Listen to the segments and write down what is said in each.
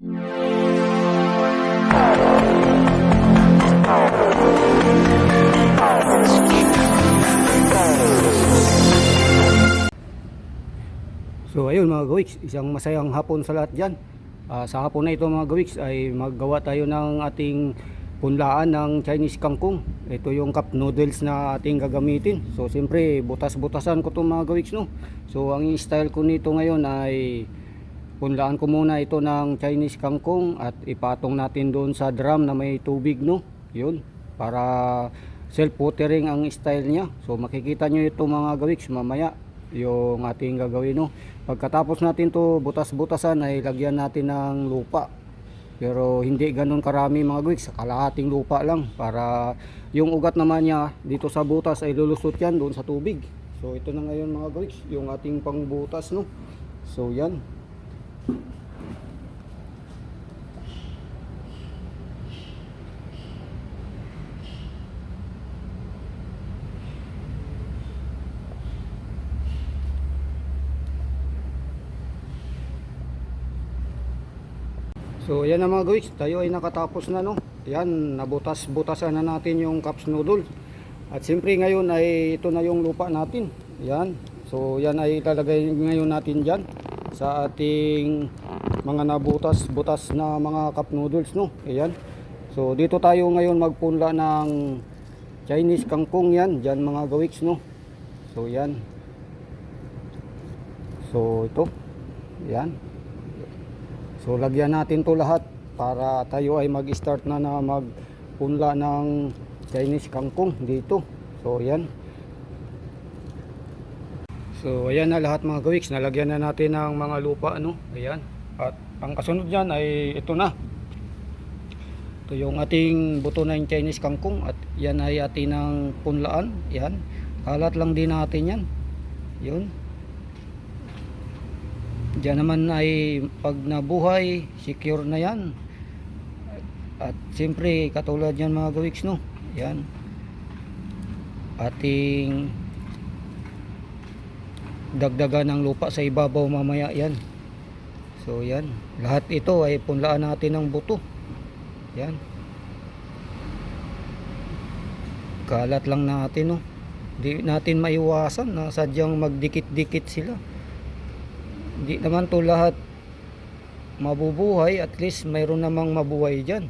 So ayun mga gawiks, isang masayang hapon sa lahat dyan. Ah, sa hapon na ito mga gawiks ay maggawa tayo ng ating punlaan ng Chinese kangkong. Ito yung cup noodles na ating gagamitin. So siyempre butas-butasan ko itong mga gawiks no. So ang style ko nito ngayon ay punlaan ko muna ito ng Chinese kangkong at ipatong natin doon sa drum na may tubig no. Yun, para self-watering ang style niya. So makikita nyo ito mga gawiks mamaya yung ating gagawin no. Pagkatapos natin to butas-butasan ay lagyan natin ng lupa. Pero hindi ganun karami mga gawiks, kalahating lupa lang para yung ugat naman niya dito sa butas ay lulusot yan doon sa tubig. So ito na ngayon mga gawiks, yung ating pangbutas no. So yan. So yan na mga guys, tayo ay nakatapos na no. Yan, nabutas-butasan na natin yung cups noodle. At siyempre ngayon ay ito na yung lupa natin. Yan. So yan ay ilalagay ngayon natin dyan sa ating mga nabutas-butas na mga cup noodles no. Ayan. So dito tayo ngayon magpunla ng Chinese kangkong yan, dyan mga gawiks no. So yan. So ito. Yan. So lagyan natin to lahat para tayo ay mag-start na na magpunla ng Chinese kangkong dito. So yan. So ayan na lahat mga gawiks, nalagyan na natin ng mga lupa ano. Ayan. At ang kasunod niyan ay ito na. Ito yung ating buto yung Chinese kangkong at yan ay atin ng punlaan. Yan. Kalat lang din natin yan. Yun. Diyan naman ay pag nabuhay, secure na yan. At siyempre, katulad yan mga gawiks, no? Yan. Ating dagdagan ng lupa sa ibabaw mamaya yan. So yan. Lahat ito ay punlaan natin ng buto. Yan. Kalat lang natin, no? Di natin maiwasan na sadyang magdikit-dikit sila hindi naman to lahat mabubuhay at least mayroon namang mabuhay dyan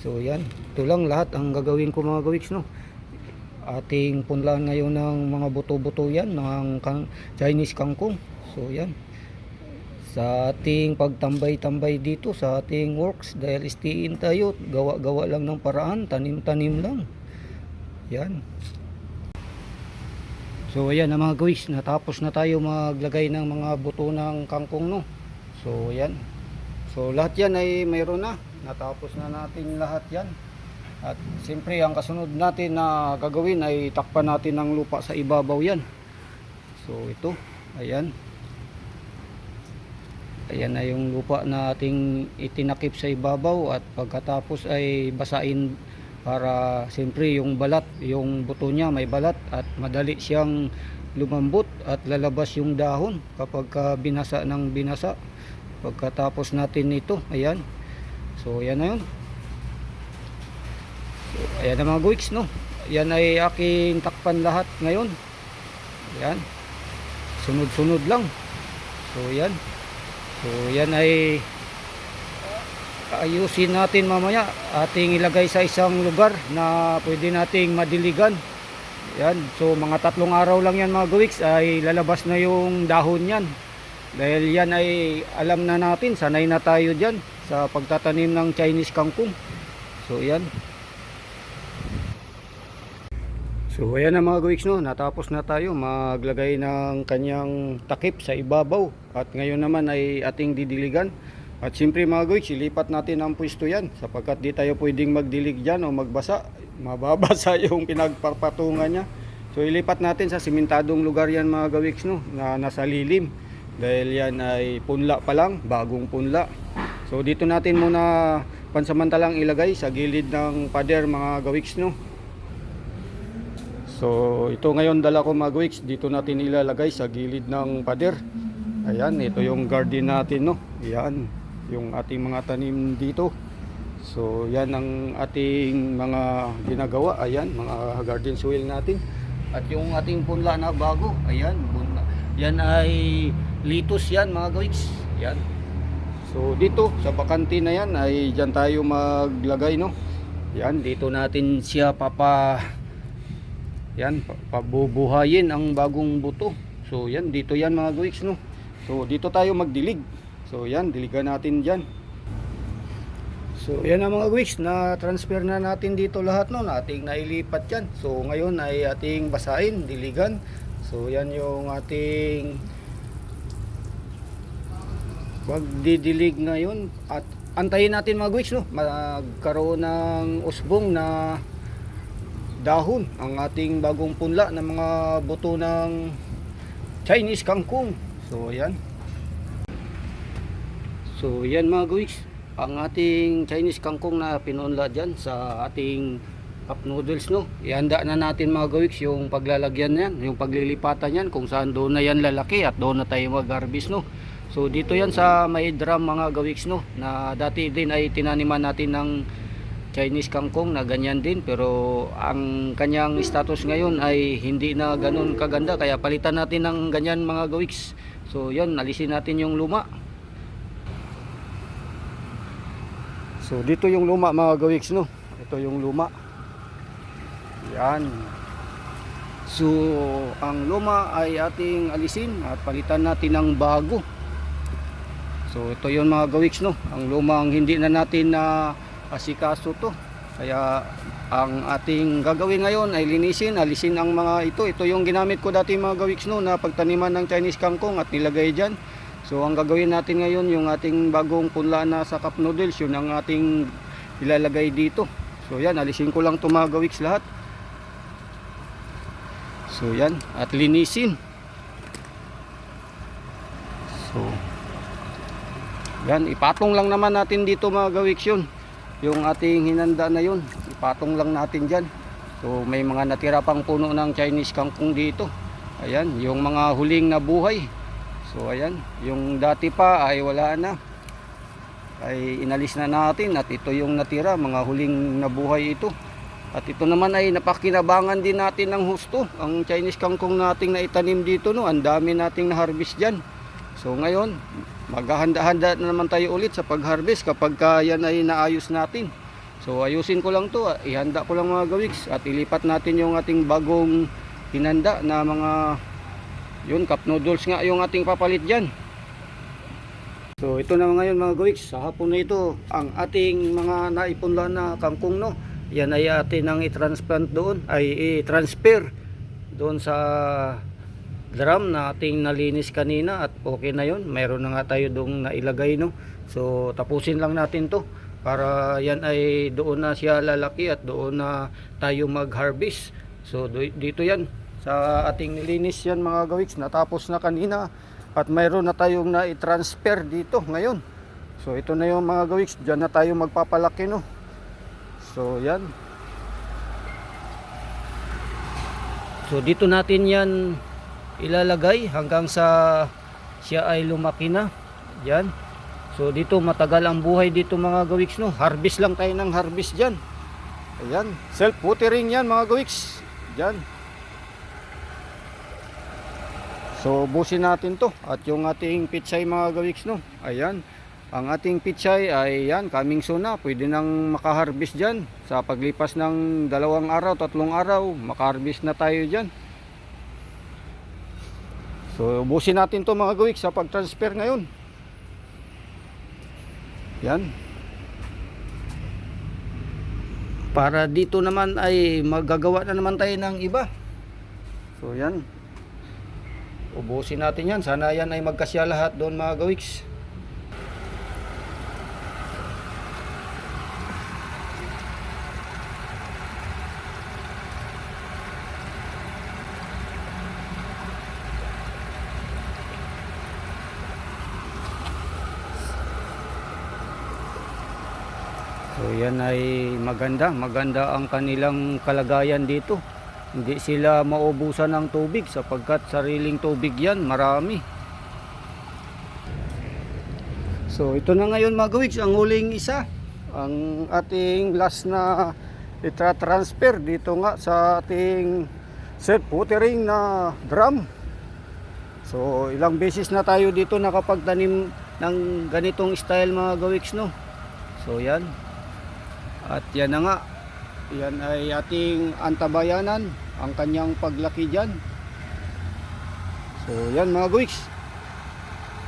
so yan ito lang lahat ang gagawin ko mga gawiks no ating punlaan ngayon ng mga buto-buto yan ng Chinese kangkong so yan sa ating pagtambay-tambay dito sa ating works dahil istiin tayo gawa-gawa lang ng paraan tanim-tanim lang yan So ayan na mga guys, natapos na tayo maglagay ng mga buto ng kangkong no. So ayan. So lahat yan ay mayroon na. Natapos na natin lahat yan. At siyempre ang kasunod natin na gagawin ay takpan natin ng lupa sa ibabaw yan. So ito, ayan. Ayan na yung lupa na ating itinakip sa ibabaw at pagkatapos ay basain para siyempre yung balat, yung buto niya may balat at madali siyang lumambot at lalabas yung dahon kapag ka binasa ng binasa. Pagkatapos natin ito, ayan. So ayan na yun. Ayan na mga guiks, no. Yan ay aking takpan lahat ngayon. Ayan. Sunod-sunod lang. So ayan. So yan ay ayusin natin mamaya ating ilagay sa isang lugar na pwede nating madiligan yan so mga tatlong araw lang yan mga gawiks ay lalabas na yung dahon yan dahil yan ay alam na natin sanay na tayo dyan sa pagtatanim ng Chinese kangkong so yan So ayan na mga gawiks no, natapos na tayo maglagay ng kanyang takip sa ibabaw at ngayon naman ay ating didiligan at siyempre mga guys, ilipat natin ang pwesto yan sapagkat di tayo pwedeng magdilig dyan o magbasa. Mababasa yung pinagpapatungan niya. So ilipat natin sa simentadong lugar yan mga gawiks no, na nasa lilim. Dahil yan ay punla pa lang, bagong punla. So dito natin muna pansamantalang ilagay sa gilid ng pader mga gawiks no. So ito ngayon dala ko mga gawiks, dito natin ilalagay sa gilid ng pader. Ayan, ito yung garden natin no. Ayan. yung ating mga tanim dito. So yan ang ating mga ginagawa. Ayan, mga garden soil natin. At yung ating punla na bago, ayan, bunla. Yan ay litos yan mga gawiks. Yan. So dito sa bakante na yan ay diyan tayo maglagay no. Yan, dito natin siya papa yan, pa- pabubuhayin ang bagong buto. So yan, dito yan mga gawiks no. So dito tayo magdilig. So yan, diligan natin diyan. So yan ang mga gawiks na transfer na natin dito lahat no, ating nailipat yan. So ngayon ay ating basahin, diligan. So yan yung ating magdidilig ngayon at antayin natin mga guys no magkaroon ng usbong na dahon ang ating bagong punla ng mga buto ng Chinese kangkong. So yan so yan mga guys. Ang ating Chinese kangkong na pinunla dyan sa ating cup noodles no? Ihanda na natin mga gawiks yung paglalagyan yan yung paglilipatan yan kung saan doon na yan lalaki at doon na tayo mag-harvest no? So dito yan sa may drum mga gawiks no? Na dati din ay tinaniman natin ng Chinese kangkong na ganyan din pero ang kanyang status ngayon ay hindi na ganun kaganda kaya palitan natin ng ganyan mga gawiks. So yan alisin natin yung luma. So dito yung luma mga gawiks no. Ito yung luma. Yan. So ang luma ay ating alisin at palitan natin ng bago. So ito yon mga gawiks no, ang lumang hindi na natin na asikaso to. Kaya ang ating gagawin ngayon ay linisin, alisin ang mga ito. Ito yung ginamit ko dati mga gawiks no na pagtaniman ng Chinese kangkong at nilagay diyan. So ang gagawin natin ngayon yung ating bagong punla na sa cup noodles, yun ang ating ilalagay dito. So yan, alisin ko lang to mga gawiks lahat. So yan, at linisin. So yan, ipatong lang naman natin dito mga gawiks yun. Yung ating hinanda na yun, ipatong lang natin dyan. So may mga natira pang puno ng Chinese kangkong dito. Ayan, yung mga huling na buhay. So ayan, yung dati pa ay wala na. Ay inalis na natin at ito yung natira, mga huling nabuhay ito. At ito naman ay napakinabangan din natin ng husto. Ang Chinese kangkong nating naitanim dito no, ang dami nating na-harvest diyan. So ngayon, maghahanda-handa na naman tayo ulit sa pag-harvest kapag ka yan ay naayos natin. So ayusin ko lang to, ihanda ko lang mga gawiks at ilipat natin yung ating bagong hinanda na mga yun cup noodles nga yung ating papalit diyan. So ito na ngayon mga gawiks, sa hapon na ito ang ating mga naipunla na kangkong no. Yan ay atin ang i-transplant doon, ay i-transfer doon sa drum na ating nalinis kanina at okay na yon mayroon na nga tayo doon na ilagay no? So tapusin lang natin to para yan ay doon na siya lalaki at doon na tayo mag harvest so dito yan. Sa ating nilinis yan mga gawiks natapos na kanina at mayroon na tayong na i-transfer dito ngayon. So ito na yung mga gawiks dyan na tayo magpapalaki no? So yan. So dito natin yan ilalagay hanggang sa siya ay lumaki na. Yan. So dito matagal ang buhay dito mga gawiks no? Harvest lang tayo ng harvest dyan. Ayan. Self watering yan mga gawiks dyan. So busin natin to. At yung ating pitsay mga gawiks no? Ayan. Ang ating pitsay ay yan coming soon na. Pwede nang makaharvest dyan. Sa paglipas ng dalawang araw tatlong araw makaharvest na tayo dyan So, ubusin natin to mga gawik sa pag-transfer ngayon. Yan. Para dito naman ay magagawa na naman tayo ng iba. So, yan. Ubusin natin yan. Sana yan ay magkasya lahat doon mga gawiks. So yan ay maganda, maganda ang kanilang kalagayan dito. Hindi sila maubusan ng tubig sapagkat sariling tubig yan, marami. So ito na ngayon mga gawiks, ang huling isa. Ang ating last na itra-transfer dito nga sa ating self-watering na drum. So ilang beses na tayo dito nakapagtanim ng ganitong style mga gawiks no. So yan. At yan na nga. Yan ay ating antabayanan ang kanyang paglaki dyan. So yan mga gawiks.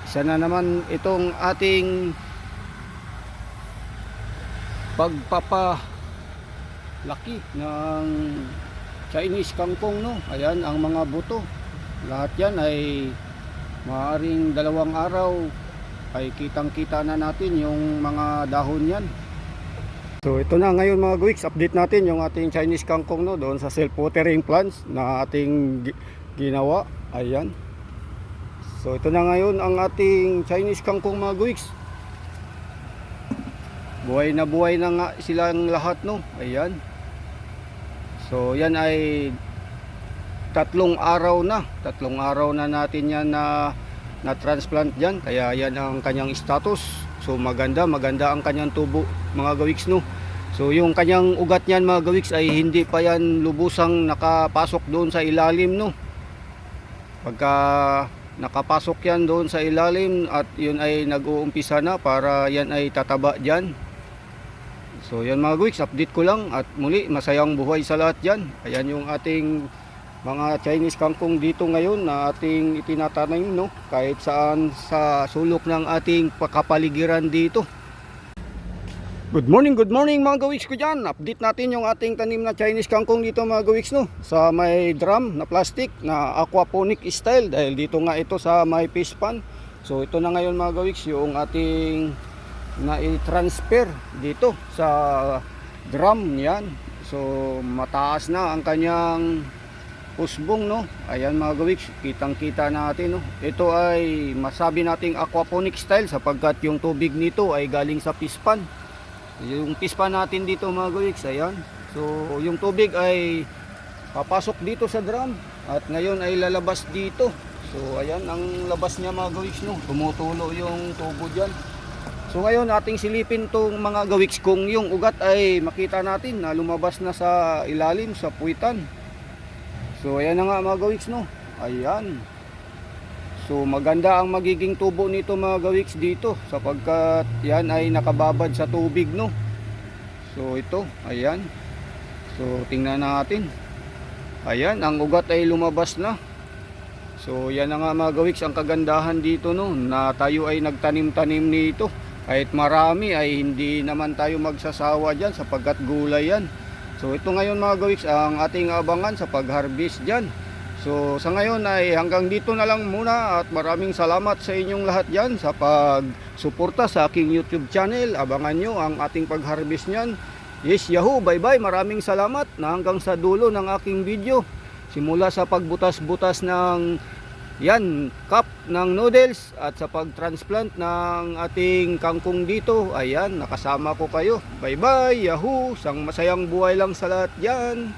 Isa na naman itong ating pagpapalaki ng Chinese kangkong no. Ayan ang mga buto. Lahat yan ay maaring dalawang araw ay kitang-kita na natin yung mga dahon yan. So ito na ngayon mga guwiks, update natin yung ating Chinese kangkong no doon sa self-watering plants na ating gi- ginawa. Ayan. So ito na ngayon ang ating Chinese kangkong mga guwiks. Buhay na buhay na nga silang lahat no. Ayan. So yan ay tatlong araw na. Tatlong araw na natin yan na na transplant diyan. Kaya yan ang kanyang status. So maganda, maganda ang kanyang tubo mga gawiks no. So yung kanyang ugat niyan mga gawiks ay hindi pa yan lubusang nakapasok doon sa ilalim no. Pagka nakapasok yan doon sa ilalim at yun ay nag-uumpisa na para yan ay tataba diyan. So yan mga guwiks, update ko lang at muli masayang buhay sa lahat dyan. Ayan yung ating mga Chinese kangkong dito ngayon na ating itinatanim no kahit saan sa sulok ng ating pakapaligiran dito. Good morning, good morning mga gawiks ko dyan. Update natin yung ating tanim na Chinese kangkong dito mga gawiks no. Sa may drum na plastic na aquaponic style dahil dito nga ito sa may fish pan. So ito na ngayon mga gawiks yung ating na i-transfer dito sa drum yan. So mataas na ang kanyang usbong no. Ayan mga gawiks, kitang-kita natin no. Ito ay masabi nating aquaponic style sapagkat yung tubig nito ay galing sa pispan. Yung pispan natin dito mga gawiks, ayan. So yung tubig ay papasok dito sa drum at ngayon ay lalabas dito. So ayan ang labas niya mga gawiks no. Tumutulo yung tubo diyan. So ngayon ating silipin tong mga gawiks kung yung ugat ay makita natin na lumabas na sa ilalim sa puwitan. So ayan na nga mga gawiks no. Ayan. So maganda ang magiging tubo nito mga gawiks dito sapagkat yan ay nakababad sa tubig no. So ito, ayan. So tingnan natin. Ayan, ang ugat ay lumabas na. So yan na nga mga gawiks ang kagandahan dito no na tayo ay nagtanim-tanim nito. Kahit marami ay hindi naman tayo magsasawa dyan sapagkat gulay yan. So ito ngayon mga gawiks ang ating abangan sa pag-harvest dyan. So sa ngayon ay hanggang dito na lang muna at maraming salamat sa inyong lahat dyan sa pagsuporta sa aking YouTube channel. Abangan nyo ang ating pag-harvest nyan. Yes, Yahoo! Bye-bye! Maraming salamat na hanggang sa dulo ng aking video. Simula sa pagbutas-butas ng yan, cup ng noodles at sa pag-transplant ng ating kangkong dito, ayan, nakasama ko kayo. Bye-bye, Yahoo! Sang masayang buhay lang sa lahat yan.